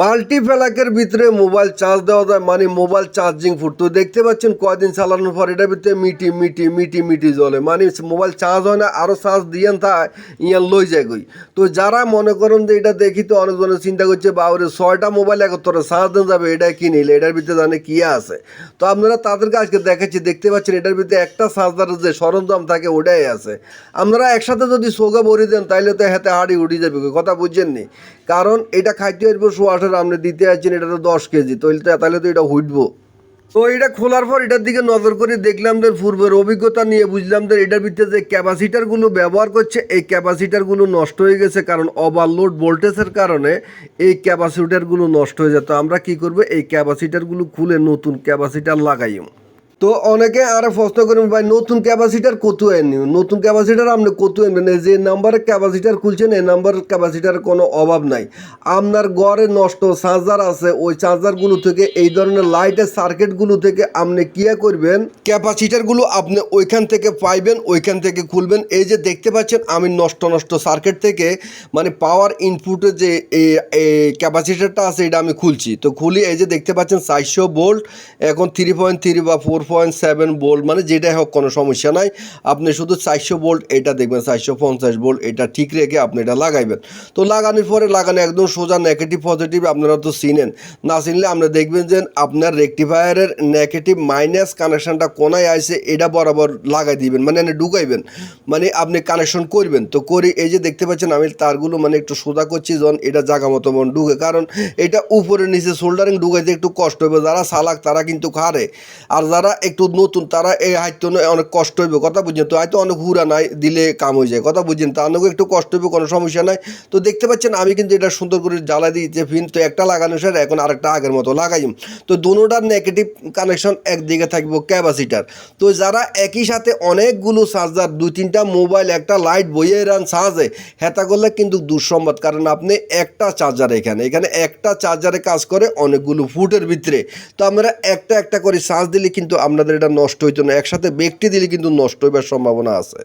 Multi প্যালাকের ভিতরে mobile charge দেওয়া যায় মানে মোবাইল চার্জিং ফুট তো দেখতে পাচ্ছেন কয়দিন চালানোর পর এটার ভিতরে মিটি মিটি মিটি মিটি জ্বলে। মানে মোবাইল চার্জ হয় না আরও চার্জ দিয়েন তা, ইয়ান লই যায় গই তো যারা মনে করেন যে এটা দেখি তো অনেকজনে চিন্তা করছে বাবরে ছয়টা মোবাইল একত্রে চার্জ দেন যাবে এটা কি নিলে? এটার ভিতরে জানে কি আছে? তো আপনারা তাদেরকে আজকে দেখাচ্ছি, দেখতে পাচ্ছেন এটার ভিতরে একটা চার্জারের যে সরঞ্জাম থাকে, ওটাই আছে। আপনারা একসাথে যদি সোগা ভরি দেন, তাইলে তো হাতে হাড়ি উঠে যাবে কথা বুঝছেন নি কারণ এটা খাইতে আসব সোয়াশের আপনি দিতে চাইছেন এটা তো দশ কেজি তাহলে তো তাহলে তো এটা হুটবো তো এটা খোলার পর এটার দিকে নজর করে দেখলাম যে পূর্বের অভিজ্ঞতা নিয়ে বুঝলাম যে এটার ভিতরে যে ক্যাপাসিটারগুলো ব্যবহার করছে, এই ক্যাপাসিটারগুলো নষ্ট হয়ে গেছে কারণ ওভারলোড ভোল্টেজের কারণে এই ক্যাপাসিটারগুলো নষ্ট হয়ে যেত আমরা কি করব? এই ক্যাপাসিটারগুলো খুলে নতুন ক্যাপাসিটার লাগাইম। তো অনেকে আরও প্রশ্ন করেন, ভাই, নতুন ক্যাপাসিটার কত এনে? নতুন ক্যাপাসিটার আপনি কত এনবেন যে নাম্বারের ক্যাপাসিটার খুলছেন এই নাম্বারের ক্যাপাসিটার কোনো অভাব নাই। আপনার ঘরে নষ্ট চার্জার আছে, ওই চার্জারগুলো থেকে, এই ধরনের লাইটের সার্কিটগুলো থেকে আপনি কিয়া করবেন? ক্যাপাসিটারগুলো আপনি ওইখান থেকে পাইবেন, ওইখান থেকে খুলবেন। এই যে দেখতে পাচ্ছেন, আমি নষ্ট নষ্ট সার্কিট থেকে মানে পাওয়ার ইনপুটের যে ক্যাপাসিটারটা আছে, এটা আমি খুলছি। তো খুলি, এই যে দেখতে পাচ্ছেন, চারশো বোল্ট এখন থ্রি পয়েন্ট থ্রি বা ফোর পয়েন্ট সেভেন বোল্ট মানে যেটাই হোক, কোনো সমস্যা নাই। আপনি শুধু চারশো বোল্ট এটা দেখবেন, চারশো পঞ্চাশ বোল্ট এটা ঠিক রেখে আপনি এটা লাগাইবেন। তো লাগানোর পরে লাগানো একদম সোজা নেগেটিভ পজিটিভ আপনারা তো চিনেন। না চিনলে আপনি দেখবেন যে আপনার রেকটিফায়ারের নেগেটিভ মাইনাস কানেকশানটা কোনায় আসে, এটা বরাবর লাগাই দিবেন মানে এনে ঢুকাইবেন। মানে আপনি কানেকশন করবেন। তো করি, এই যে দেখতে পাচ্ছেন, আমি তারগুলো মানে একটু সোজা করছি, যখন এটা জায়গা মতো মন ঢুকে, কারণ এটা উপরে, নিচে শোল্ডারিং ঢুকাইতে একটু কষ্ট হবে। যারা সালাক তারা কিন্তু খারে। আর যারা একটু নতুন, তারা এই হাইতো অনেক কষ্ট হইবে, কথা বুঝছেন তো হয়তো অনেক হুরা নাই, দিলে কাম হয়ে যায়, কথা বুঝছেন তা অনেক একটু কষ্ট হইবে, কোনো সমস্যা নাই। তো দেখতে পাচ্ছেন, আমি কিন্তু এটা সুন্দর করে জ্বালা দিয়েছি ফিন, তো একটা লাগানো স্যার, এখন আরেকটা আগের মতো লাগাইম তো দুটার নেগেটিভ কানেকশন একদিকে থাকব ক্যাপাসিটার তো যারা একই সাথে অনেকগুলো চার্জার দুই তিনটা মোবাইল একটা লাইট বইয়ে রান চার্জে হেতা করলে কিন্তু দুঃসম্বাদ কারণ আপনি একটা চার্জার এখানে এখানে একটা চার্জারে কাজ করে অনেকগুলো ফুটের ভিতরে। তো আমরা একটা একটা করে চার্জ দিলে কিন্তু আপনাদের এটা নষ্ট হইতো না। একসাথে ব্যক্তি দিলে কিন্তু নষ্ট হইবার সম্ভাবনা আছে।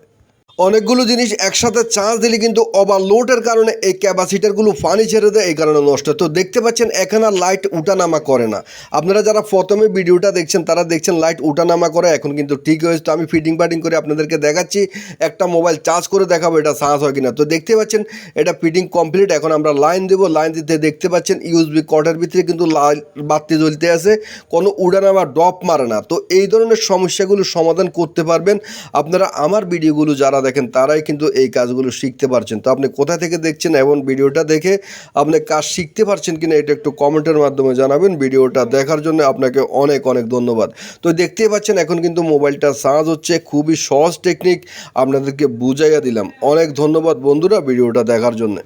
অনেকগুলো জিনিস একসাথে চার্জ দিলে কিন্তু ওভারলোডের কারণে এই ক্যাপাসিটারগুলো পানি ছেড়ে দেয়, এই কারণে নষ্ট। তো দেখতে পাচ্ছেন, এখানে লাইট উঠানামা করে না। আপনারা যারা প্রথমে ভিডিওটা দেখছেন, তারা দেখছেন লাইট উঠানামা করে, এখন কিন্তু ঠিক হয়েছে। তো আমি ফিটিং ফাটিং করে আপনাদেরকে দেখাচ্ছি, একটা মোবাইল চার্জ করে দেখাবো, এটা চার্জ হয় কিনা। তো দেখতে পাচ্ছেন, এটা ফিটিং কমপ্লিট এখন আমরা লাইন দেবো লাইন দিতে দেখতে পাচ্ছেন ইউএসবি কটের ভিতরে কিন্তু লাইট বাতি জ্বলতে আছে, কোনো উড়ানামা ড্রপ মারে না। তো এই ধরনের সমস্যাগুলো সমাধান করতে পারবেন। আপনারা আমার ভিডিওগুলো যারা দেখেন, তারাই কিন্তু এই কাজগুলো শিখতে পারছেন। তো আপনি কোথা থেকে দেখছেন এবং ভিডিওটা দেখে আপনি কাজ শিখতে পারছেন কিনা এটা একটু কমেন্টের মাধ্যমে জানাবেন। ভিডিওটা দেখার জন্য আপনাকে অনেক অনেক ধন্যবাদ। তো দেখতেই পাচ্ছেন, এখন কিন্তু মোবাইলটা সাজ হচ্ছে, খুবই সহজ টেকনিক। আপনাদেরকে বুঝাইয়া দিলাম। অনেক ধন্যবাদ বন্ধুরা ভিডিওটা দেখার জন্য।